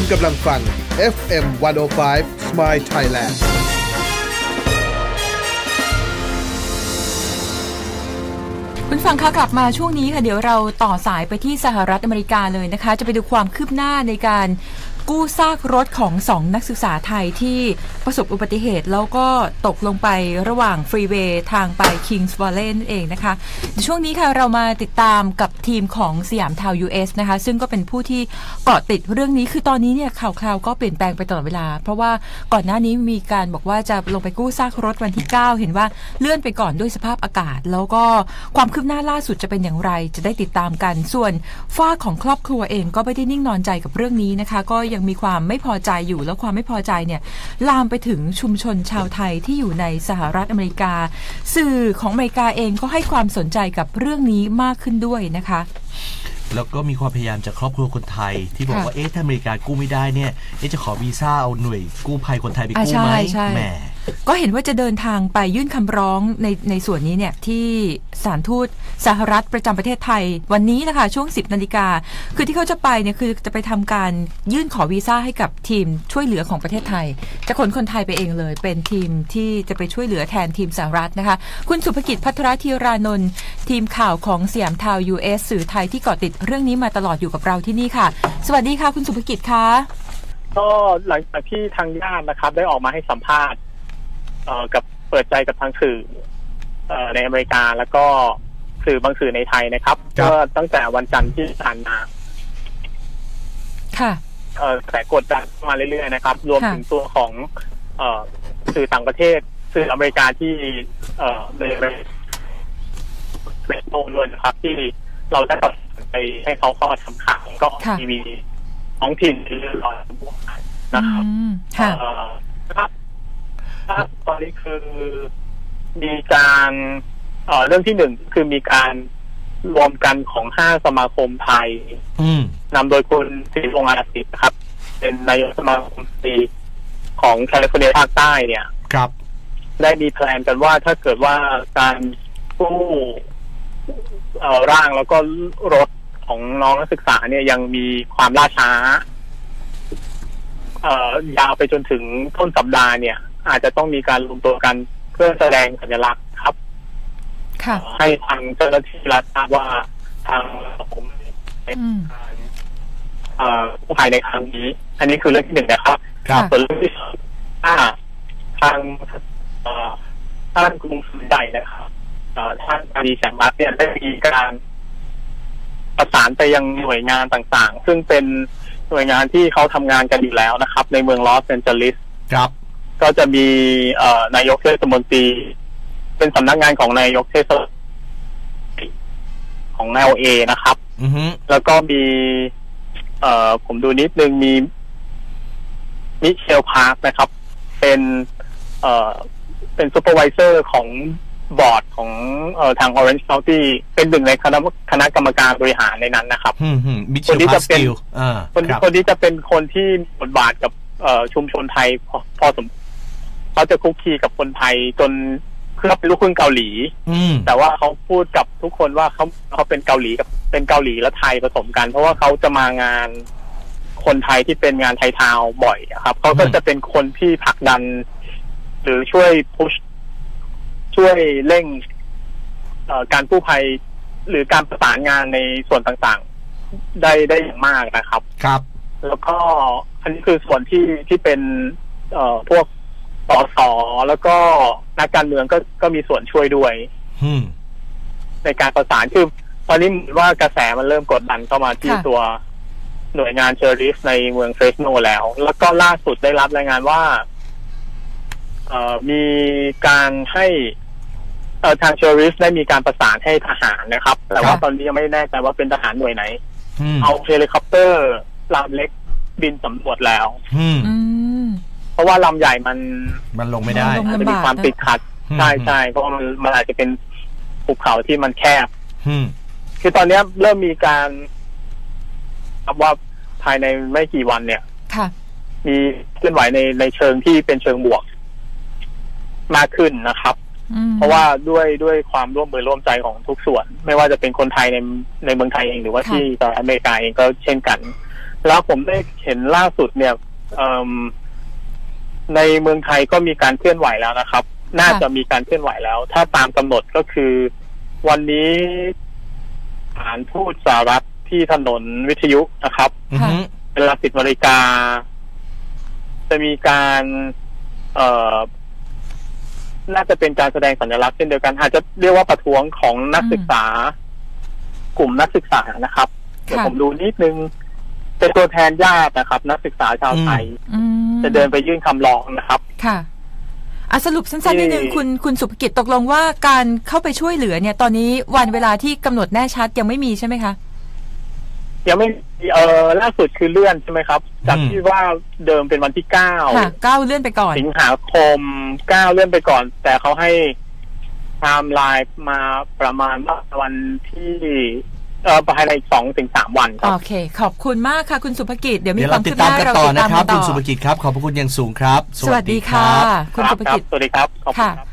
คุณกำลังฟัง FM 105 Smile Thailand คุณฟังค่ะกลับมาช่วงนี้ค่ะ เดี๋ยวเราต่อสายไปที่สหรัฐอเมริกาเลยนะคะ จะไปดูความคืบหน้าในการ กู้ซากรถของสองนักศึกษาไทยที่ประสบอุบัติเหตุ แล้วก็ตกลงไประหว่างฟรีเวย์ทางไป Kings Valley นั่นเองนะคะ ช่วงนี้ค่ะเรามาติดตามกับทีมของสยามทาว US นะคะ ซึ่งก็เป็นผู้ที่เกาะติดเรื่องนี้คือตอนนี้เนี่ยข่าวคราวก็เปลี่ยนแปลงไปตลอดเวลา เพราะว่าก่อนหน้านี้มีการบอกว่าจะลงไปกู้ซากรถวันที่ 9 เห็นว่าเลื่อนไปก่อนด้วยสภาพอากาศ แล้วก็ความคืบหน้าล่าสุดจะเป็นอย่างไร จะได้ติดตามกัน ส่วนฝ้าของครอบครัวเองก็ไม่ได้นิ่งนอนใจกับเรื่องนี้นะคะ ก็ยังมีความไม่พอใจอยู่ แล้วความไม่พอใจเนี่ยลามไปถึงชุมชนชาวไทยที่อยู่ในสหรัฐอเมริกา สื่อของอเมริกาเองก็ให้ความสนใจกับเรื่องนี้มากขึ้นด้วยนะคะแล้วก็มีความพยายามจากครอบครัวคนไทย ที่บอกค่ะว่าเอ๊ะถ้าอเมริกากู้ไม่ได้เนี่ยเอ๊ะจะขอวีซ่าเอาหน่วยกู้ภัยคนไทยไปอะกู้ใช่ไหมใช่แหม ก็เห็นว่าจะเดินทางไปยื่นคำร้องในในส่วนนี้เนี่ยที่สถานทูตสหรัฐประจำประเทศไทย วันนี้นะคะช่วง 10นาฬิกาคือที่เขาจะไปเนี่ยคือจะไปทำการยื่นขอวีซ่าให้กับทีมช่วยเหลือของประเทศไทย จะขนคนไทยไปเองเลย เป็นทีมที่จะไปช่วยเหลือแทนทีมสหรัฐนะคะ คุณสุภกิจพัทรธีรานนท์ทีมข่าวของสยามทาว US สื่อไทยที่เกาะติดเรื่องนี้มาตลอดอยู่กับเราที่นี่ค่ะ สวัสดีค่ะ คุณสุภกิจคะก็หลังจากที่ทางญาตินะครับ ได้ออกมาให้สัมภาษณ์ เอ่อกับเปิดใจกับทางสื่อเอ่อในอเมริกาแล้วก็สื่อบางสื่อในไทยนะครับครับ ก็ตั้งแต่วันจันทร์ที่ผ่านมาค่ะ เอ่อแต่กดดันมาเรื่อยๆนะครับ รวมค่ะ ถึงตัวของ เอ่อสื่อต่างประเทศ สื่ออเมริกาที่ เอ่อในเวทโนด้วยนะครับ ที่เราได้ตัดสินไปให้เขาเข้ามาทำข่าวก็ค่ะ มีมีท้องถิ่นเรื่อยๆนะครับ อืมค่ะ เอ่อครับครับ ตอนนี้คือมีการเอ่อเรื่องที่หนึ่งคือมีการรวมกันของห้าสมาคมไทยอืมนำโดยคุณสิริพงษ์อาศิษย์นะครับ เป็นนายกสมาคมสตรีของแคลิฟอร์เนียภาคใต้เนี่ย ครับ ได้มีแพลนกันว่าถ้าเกิดว่าการกู้เอ่อร่างแล้วก็รถของน้องนักศึกษาเนี่ยยังมีความล่าช้า เอ่อยาวไปจนถึงต้นสัปดาห์เนี่ย อาจจะต้องมีการรวมตัวกันเพื่อแสดงสัญลักษณ์ครับค่ะให้ทางเจ้าหน้าที่รัฐทราบว่าทางผมเป็นอืมการเอ่อผู้ภายในครั้งนี้ อันนี้คือเรื่องที่หนึ่งนะครับครับส่วนเรื่องที่สองถ้าทางเอ่อท่านกรุงศรีใหญ่นะครับเอ่อท่านอาดีแสงรัตน์เนี่ยได้มีการประสานไปยังหน่วยงานต่างๆ ซึ่งเป็นหน่วยงานที่เขาทำงานกันอยู่แล้วนะครับ ในเมืองลอสแอนเจลิสครับ ก็จะมีเอ่อนายกเทศมนตรี เป็นสำนักงานของนายกเทศมนตรีของ LA นะครับ อือฮึแล้วก็มี เอ่อผมดูนิดนึงมีมิเชลพาร์คนะครับ เป็น เอ่อเป็นซูเปอร์วิเซอร์ของบอร์ดของเอ่อทาง Orange County เป็นหนึ่งในคณะคณะกรรมการบริหารในนั้นนะครับ อืมฮึมิเชคนลที่พาจะสเป็นกิลอ่าคนครับคนที่จะเป็นคนที่มีบทบาทกับเอ่อชุมชนไทยพอพอสม เขาจะคุกคีกับคนไทยจนเพื่อเป็นลูกครึ่งเกาหลี อืม แต่ว่าเขาพูดกับทุกคนว่าเขาเขาเป็นเกาหลีกับเป็นเกาหลีและไทยผสมกัน เพราะว่าเขาจะมางานคนไทยที่เป็นงานไทยทาวน์บ่อยอะครับเขาก็จะเป็นคนที่ผลักดัน หรือช่วยพุชช่วยเร่งเอ่อการกู้ภัยหรือการประสานงานในส่วนต่างๆ ได้ได้อย่างมากนะครับ ครับ แล้วก็อันนี้คือส่วนที่ที่เป็น เอ่อพวก สสแล้วก็นักการเมืองก็ก็มีส่วนช่วยด้วยอืมในการประสานคือตอนนี้เหมือนว่ากระแสมันเริ่มกดดันเข้ามาที่ค่ะตัวหน่วยงานเชอริฟในเมืองเฟรสโนแล้ว แล้วก็ล่าสุดได้รับรายงานว่าเอ่อมีการให้เอ่อทางเชอริฟได้มีการประสานให้ทหารนะครับ แต่ว่าค่ะตอนนี้ยังไม่แน่ใจว่าเป็นทหารหน่วยไหนอืมเอาเฮลิคอปเตอร์ลำเล็กบินสำรวจแล้วอืมอืมเพ ราะว่าลำใหญ่มันมันลงไม่ได้ ลงอาจลำบากจะมีความติดขัดอืม ใช่ใช่เพราะว่ามันมันอาจจะเป็นภูเขาที่มันแคบ อืม คือตอนเนี้ยเริ่มมีการครับว่าภายในไม่กี่วันเนี่ย ค่ะ มีเคลื่อนไหวในในเชิงที่เป็นเชิงบวก มากขึ้นนะครับ อืมเพราะว่าด้วยด้วยความร่วมมือร่วมใจของทุกส่วน ไม่ว่าจะเป็นคนไทยในในเมืองไทยเองหรือว่าที่สหรัฐอเมริกาเองก็เช่นกัน แล้วผมได้เห็นล่าสุดเนี่ยเอิ่ม ในเมืองไทยก็มีการเคลื่อนไหวแล้วนะครับ น่าจะมีการเคลื่อนไหวแล้ว ถ้าตามกำหนดก็คือ วันนี้สถานทูตสหรัฐที่ถนนวิทยุนะครับอือฮึเวลาสิบนาฬิกา จะมีการ เอ่อ น่าจะเป็นการแสดงสัญลักษณ์เช่นเดียวกัน อาจจะเรียกว่าประท้วงของนักศึกษา กลุ่มนักศึกษานะครับ เดี๋ยวค่ะผมดูนิดนึง เป็นตัวแทนญาตินะครับ นักศึกษาชาวไทยอืม จะเดินไปยื่นคำร้องนะครับ ค่ะอะสรุปสั้นๆนิดนึงที่คุณคุณสุภกิจตกลงว่าการเข้าไปช่วยเหลือเนี่ย ตอนนี้วันเวลาที่กำหนดแน่ชัดยังไม่มีใช่ไหมคะยังไม่เออล่าสุดคือเลื่อนใช่ไหมครับ จากที่ว่าเดิมเป็นวันที่เก้าค่ะก้าวเลื่อนไปก่อน สิงหาคมเก้าเลื่อนไปก่อน แต่เขาให้ไทม์ไลน์มาประมาณว่าวันที่ เอ่อภายในอีกสองถึงสามวันครัโอบเค ขอบคุณมากค่ะ คุณสุภกิจ เดี๋ยวมีเดี๋ยวควาเรามติคืดบหตามน้ากันเราต่อติดนะตามครับกันต่คุณอสุภกิจครับ ขอบพระคุณอย่างสูงครับ สวัสดีค่ะ คุณครัสุบภครักิบจสวัสดีครับ ขอบคุณค่ะ ครับ